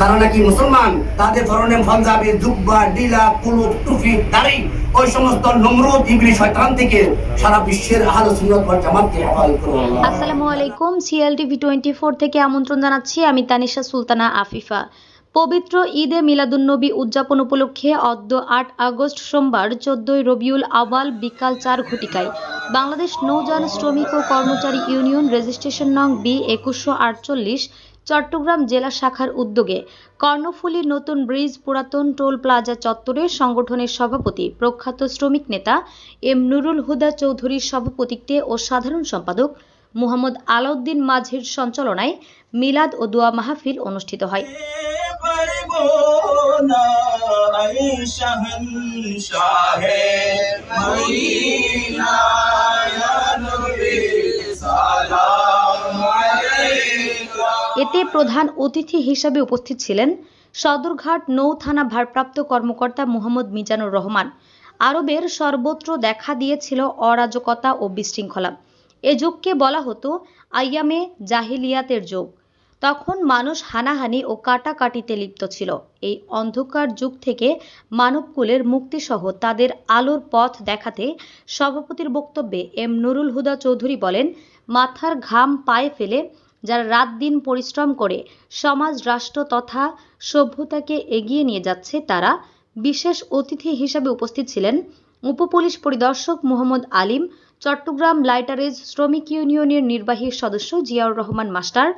তারা নাকি মুসলমান? তাদের ধরনে পাঞ্জাবি, জুব্বা, ডিলা, কুলুপ টুফি দাড়ি, ওই সমস্ত নমরুদ, ইবলি, শয়তান থেকে সারা বিশ্বের আহলে সুন্নাত ওয়াল জামাতকে হেফাজত করুন। আসসালামু আলাইকুম সিএলটিভি টোয়েন্টি ফোর থেকে আমন্ত্রণ জানাচ্ছি আমি তানিশা সুলতানা আফিফা। পবিত্র ঈদে মিলাদুন্নবী উদযাপন উপলক্ষে অদ্য আট আগস্ট সোমবার চোদ্দই রবিউল আওয়াল বিকাল চার ঘটিকায় বাংলাদেশ নৌযান শ্রমিক ও কর্মচারী ইউনিয়ন রেজিস্ট্রেশন নং বি একুশশো আটচল্লিশ চট্টগ্রাম জেলা শাখার উদ্যোগে কর্ণফুলী নতুন ব্রিজ পুরাতন টোল প্লাজা চত্বরে সংগঠনের সভাপতি প্রখ্যাত শ্রমিক নেতা এম নুরুল হুদা চৌধুরীর সভাপতিত্বে ও সাধারণ সম্পাদক মুহাম্মদ আলাউদ্দিন মাঝির সঞ্চালনায় মিলাদ ও দোয়া মাহফিল অনুষ্ঠিত হয়। এতে প্রধান অতিথি হিসাবে উপস্থিত ছিলেন সদরঘাট নৌ থানা ভারপ্রাপ্ত কর্মকর্তা মোহাম্মদ মিজানুর রহমান। আরবের সর্বত্র দেখা দিয়েছিল অরাজকতা ও বিশৃঙ্খলা। এ যুগকে বলা হতো আইয়ামে জাহিলিয়াতের যুগ। তখন মানুষ হানাহানি ও কাটাকাটিতে লিপ্ত ছিল। এই অন্ধকার যুগ থেকে মানবকুলের মুক্তিসহ তাদের আলোর পথ দেখাতে সভাপতির বক্তব্যে এম নুরুল হুদা চৌধুরী বলেন, মাথার ঘাম পায়ে ফেলে যারা রাত দিন পরিশ্রম করে সমাজ, রাষ্ট্র তথা সভ্যতাকে এগিয়ে নিয়ে যাচ্ছে, তারা বিশেষ অতিথি হিসাবে উপস্থিত ছিলেন উপপুলিশ পরিদর্শক মোহাম্মদ আলিম, চট্টগ্রাম লাইটারেজ শ্রমিক ইউনিয়নের নির্বাহী সদস্য Ziaur Rahman master,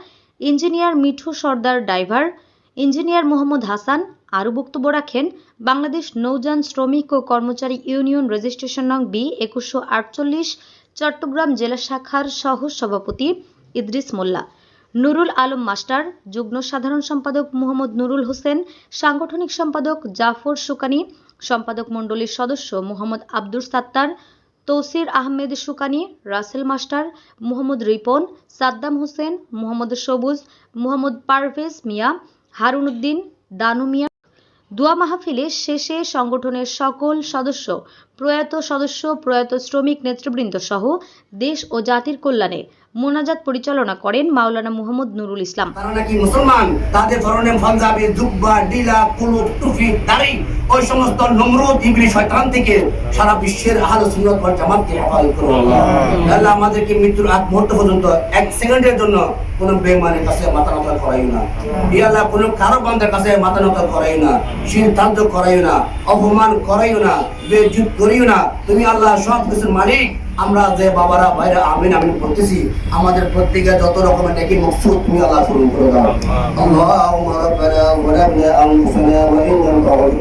engineer Mithu Sardar driver engineer Mohammad Hasan, আরও বক্তব্য রাখেন বাংলাদেশ নৌযান শ্রমিক ও কর্মচারী ইউনিয়ন রেজিস্ট্রেশন নং বি একুশশো আটচল্লিশ, চট্টগ্রাম জেলা শাখার সহ সভাপতি ইদ্রিস মোল্লা। নুরুল আলম মাস্টার, যুগ্ম সাধারণ সম্পাদক মোহাম্মদ নুরুল হোসেন, সাংগঠনিক সম্পাদক জাফর সুকানি, সম্পাদক মণ্ডলীর সদস্য মোহাম্মদ আব্দুর সাত্তার, তৌসির আহমেদ সুকানি, রাসেল মাস্টার, মোহাম্মদ রিপন, সাদ্দাম হোসেন, মোহাম্মদ সবুজ, মোহাম্মদ পারভেজ মিয়া, হারুন উদ্দিন, দানু মিয়া। দোয়া মাহফিলে শেষে সংগঠনের সকল সদস্য, প্রয়াত সদস্য, প্রয়াত শ্রমিক নেতৃবৃন্দ সহ দেশ ও জাতির কল্যাণে মোনাজাত পরিচালনা করেন মাওলানা মুহাম্মদ নুরুল ইসলাম। তারা নাকি মুসলমান? তাদের ধরনের পাঞ্জাবি, জুব্বা ডিলা দাড়ি ওই সমস্ত নমরুদ ইবলি শয়তান থেকে সারা বিশ্বের আহলে সুন্নাত ওয়াল জামাতকে হেফাজত করুন আল্লাহ। আল্লাহ আমাদেরকে মৃত্যুর আগ মুহূর্ত পর্যন্ত এক সেকেন্ডের জন্য কোনো বেমানের কাছে মাথা নত করাই না। ই আল্লাহ কোনো কারও বান্ধার কাছে মাথা নত করাই না সিদ্ধান্ত করাই না অপমান করাইও না বেজুত করিও না। তুমি আল্লাহ সব কিছুর মালিক আমরা যে বাবারা ভাইরা আমিন আমিন করতেছি আমাদের প্রত্যেকে যত রকমের নাকি মকসুদ তুমি আল্লাহ পূরণ করে দাও। আল্লাহুম্মা